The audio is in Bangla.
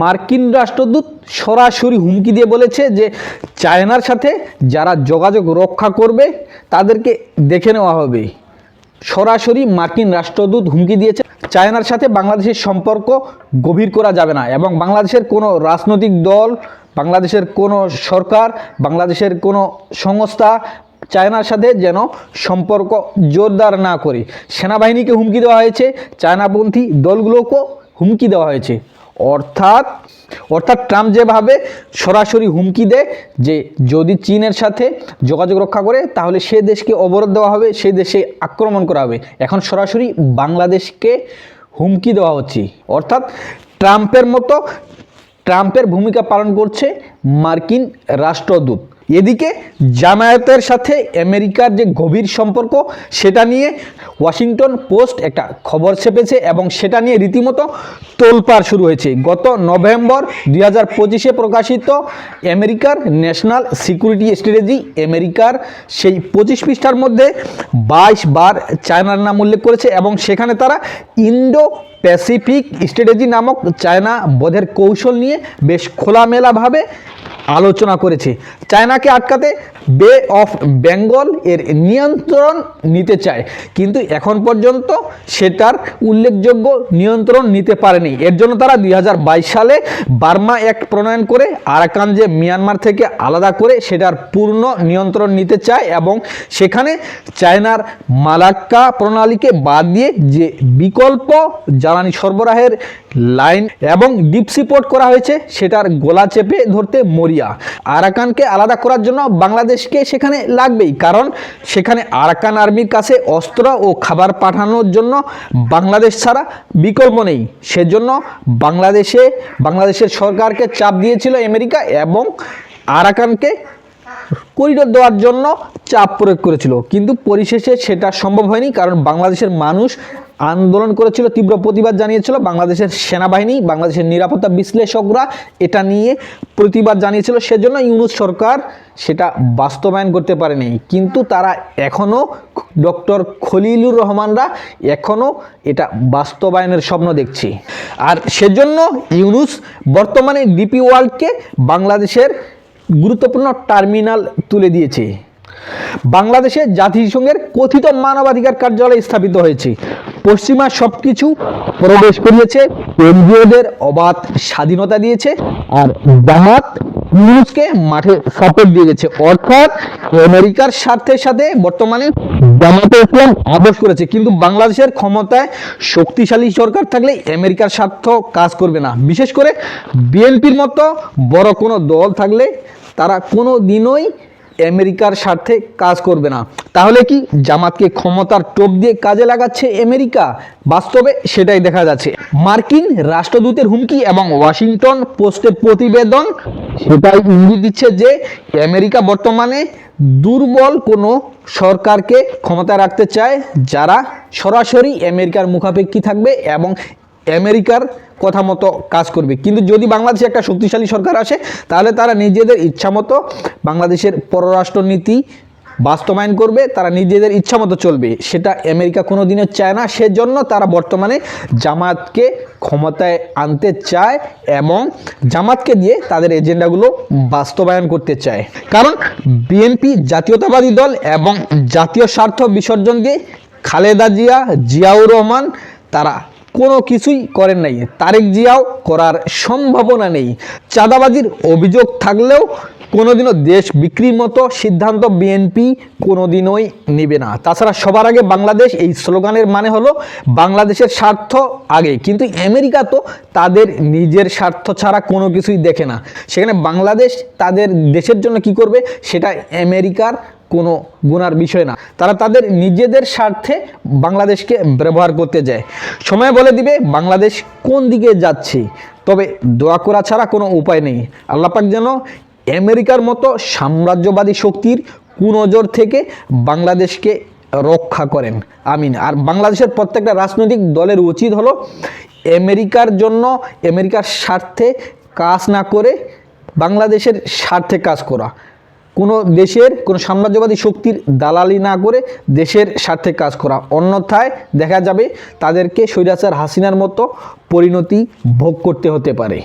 মার্কিন রাষ্ট্রদূত সরাসরি হুমকি দিয়ে বলেছে যে চায়নার সাথে যারা যোগাযোগ রক্ষা করবে, তাদেরকে দেখে নেওয়া হবে। সরাসরি মার্কিন রাষ্ট্রদূত হুমকি দিয়েছে, চায়নার সাথে বাংলাদেশের সম্পর্ক গভীর করা যাবে না এবং বাংলাদেশের কোনো রাজনৈতিক দল, বাংলাদেশের কোনো সরকার, বাংলাদেশের কোনো সংস্থা চায়নার সাথে যেন সম্পর্ক জোরদার না করে। সেনাবাহিনীকে হুমকি দেওয়া হয়েছে, চায়নাপন্থী দলগুলোকেও হুমকি দেওয়া হয়েছে। অর্থাৎ অর্থাৎ ট্রাম্প যেভাবে সরাসরি হুমকি দেয় যে যদি চীনের সাথে যোগাযোগ রক্ষা করে, তাহলে সে দেশকে অবরোধ দেওয়া হবে সেই দেশে আক্রমণ করা হবে। এখন সরাসরি বাংলাদেশকে হুমকি দেওয়া হচ্ছে। অর্থাৎ ট্রাম্পের মতো, ট্রাম্পের ভূমিকা পালন করছে মার্কিন রাষ্ট্রদূত। এদিকে জামায়াতের সাথে আমেরিকার যে গভীর সম্পর্ক, সেটা নিয়ে ওয়াশিংটন পোস্ট একটা খবর ছেপেছে এবং সেটা নিয়ে রীতিমতো তোলপাড় শুরু হয়েছে। গত নভেম্বর দুই হাজার পঁচিশে প্রকাশিত আমেরিকার ন্যাশনাল সিকিউরিটি স্ট্র্যাটেজি, আমেরিকার সেই পঁচিশ পৃষ্ঠার মধ্যে বাইশ বার চায়নার নাম উল্লেখ করেছে এবং সেখানে তারা ইন্ডো প্যাসিফিক স্ট্র্যাটেজি নামক চায়না বোধের কৌশল নিয়ে বেশ খোলামেলাভাবে আলোচনা করেছে। চায়নাকে আটকাতে বে অফ বেঙ্গল এর নিয়ন্ত্রণ নিতে চায়, কিন্তু এখন পর্যন্ত সেটার উল্লেখযোগ্য নিয়ন্ত্রণ নিতে পারেনি। এর জন্য তারা দুই হাজার বাইশ সালে বার্মা অ্যাক্ট প্রণয়ন করে আরাকান যে মিয়ানমার থেকে আলাদা করে সেটার পূর্ণ নিয়ন্ত্রণ নিতে চায় এবং সেখানে চায়নার মালাক্কা প্রণালীকে বাদ দিয়ে যে বিকল্প জ্বালানি সরবরাহের লাইন এবং ডিপ সিপোর্ট করা হয়েছে, সেটার গোলা চেপে ধরতে মরিয়া। আরাকানকে আলাদা করার জন্য বাংলাদেশকে সেখানে লাগবেই, কারণ সেখানে আরাকান আর্মির কাছে অস্ত্র ও খাবার পাঠানোর জন্য বাংলাদেশ ছাড়া বিকল্প নেই। সেজন্য বাংলাদেশে, বাংলাদেশের সরকারকে চাপ দিয়েছিল আমেরিকা এবং আরাকানকে করিডোর দেওয়ার জন্য চাপ প্রয়োগ করেছিল। কিন্তু পরিশেষে সেটা সম্ভব হয়নি, কারণ বাংলাদেশের মানুষ আন্দোলন করেছিল, তীব্র প্রতিবাদ জানিয়েছিল বাংলাদেশের সেনাবাহিনী, বাংলাদেশের নিরাপত্তা বিশ্লেষকরা। এটা নিয়ে প্রতিবাদ জানিয়েছিল, সেজন্য ইউনুস সরকার সেটা বাস্তবায়ন করতে পারেনি। কিন্তু তারা এখনও ডক্টর খলিলুর রহমানরা এখনও এটা বাস্তবায়নের স্বপ্ন দেখছি। আর সেজন্য ইউনুস বর্তমানে ডিপি ওয়ার্ল্ডকে বাংলাদেশের গুরুত্বপূর্ণ টার্মিনাল তুলে দিয়েছে। বাংলাদেশে জাতিসংঘের কথিত মানবাধিকার কার্যালয় স্থাপিত হয়েছে। পশ্চিমা সব কিছু প্রবেশ করিয়েছে, এনজিওদের অবাধ স্বাধীনতা দিয়েছে, আর জামাত ইউনুসকে মাঠে সাপোর্ট দিয়ে গেছে। অর্থাৎ আমেরিকার স্বার্থের সাথে বর্তমানে জামাতে ইসলাম আপোষ করেছে। কিন্তু বাংলাদেশের ক্ষমতায় শক্তিশালী সরকার থাকলে আমেরিকার স্বার্থ কাজ করবে না। বিশেষ করে বিএনপির মতো বড় কোনো দল থাকলে তারা কোনো দিনই আমেরিকার স্বার্থে কাজ করবে না। তাহলে কি জামাতকে ক্ষমতার টোপ দিয়ে কাজে লাগাচ্ছে আমেরিকা? বাস্তবে সেটাই দেখা যাচ্ছে। মার্কিন রাষ্ট্রদূতের হুমকি এবং ওয়াশিংটন পোস্টের প্রতিবেদন, সেটাই ইঙ্গিত দিচ্ছে যে আমেরিকা বর্তমানে দুর্বল কোনো সরকারকে ক্ষমতায় রাখতে চায়, যারা সরাসরি আমেরিকার মুখাপেক্ষী থাকবে এবং আমেরিকার কথা মতো কাজ করবে। কিন্তু যদি বাংলাদেশে একটা শক্তিশালী সরকার আসে, তাহলে তারা নিজেদের ইচ্ছামতো বাংলাদেশের পররাষ্ট্রনীতি বাস্তবায়ন করবে, তারা নিজেদের ইচ্ছা মতো চলবে। সেটা আমেরিকা কোনো দিনও চায় না। সেজন্য তারা বর্তমানে জামাতকে ক্ষমতায় আনতে চায় এবং জামাতকে দিয়ে তাদের এজেন্ডাগুলো বাস্তবায়ন করতে চায়। কারণ বিএনপি জাতীয়তাবাদী দল এবং জাতীয় স্বার্থ বিসর্জন দিয়ে খালেদা জিয়া, জিয়াউর রহমান, তারা কোনো কিছুই করেন নাই। তারেক জিয়াও করার সম্ভাবনা নেই। চাঁদাবাজির অভিযোগ থাকলেও কোনোদিনও দেশ বিক্রির মতো সিদ্ধান্ত বিএনপি কোনোদিনই নেবে না। তাছাড়া সবার আগে বাংলাদেশ, এই স্লোগানের মানে হলো বাংলাদেশের স্বার্থ আগে। কিন্তু আমেরিকা তো তাদের নিজের স্বার্থ ছাড়া কোনো কিছুই দেখে না। সেখানে বাংলাদেশ তাদের দেশের জন্য কি করবে, সেটা আমেরিকার কোনো গুনার বিষয় না। তারা তাদের নিজেদের স্বার্থে বাংলাদেশকে ব্যবহার করতে যায়। সময় বলে দিবে, বাংলাদেশ কোন দিকে যাচ্ছে? তবে দোয়া করা ছাড়া কোনো উপায় নেই। আল্লাপাক যেন আমেরিকার মতো সাম্রাজ্যবাদী শক্তির কুনজর থেকে বাংলাদেশকে রক্ষা করেন। আমিন। আর বাংলাদেশের প্রত্যেকটা রাজনৈতিক দলের উচিত হলো আমেরিকার জন্য, আমেরিকার স্বার্থে কাজ না করে বাংলাদেশের স্বার্থে কাজ করা। কোনো দেশের কোনো সাম্রাজ্যবাদী শক্তির দালালি না করে দেশের স্বার্থে কাজ করা। অন্যথায় দেখা যাবে তাদেরকে স্বৈরাচার হাসিনার মতো পরিণতি ভোগ করতে হতে পারে।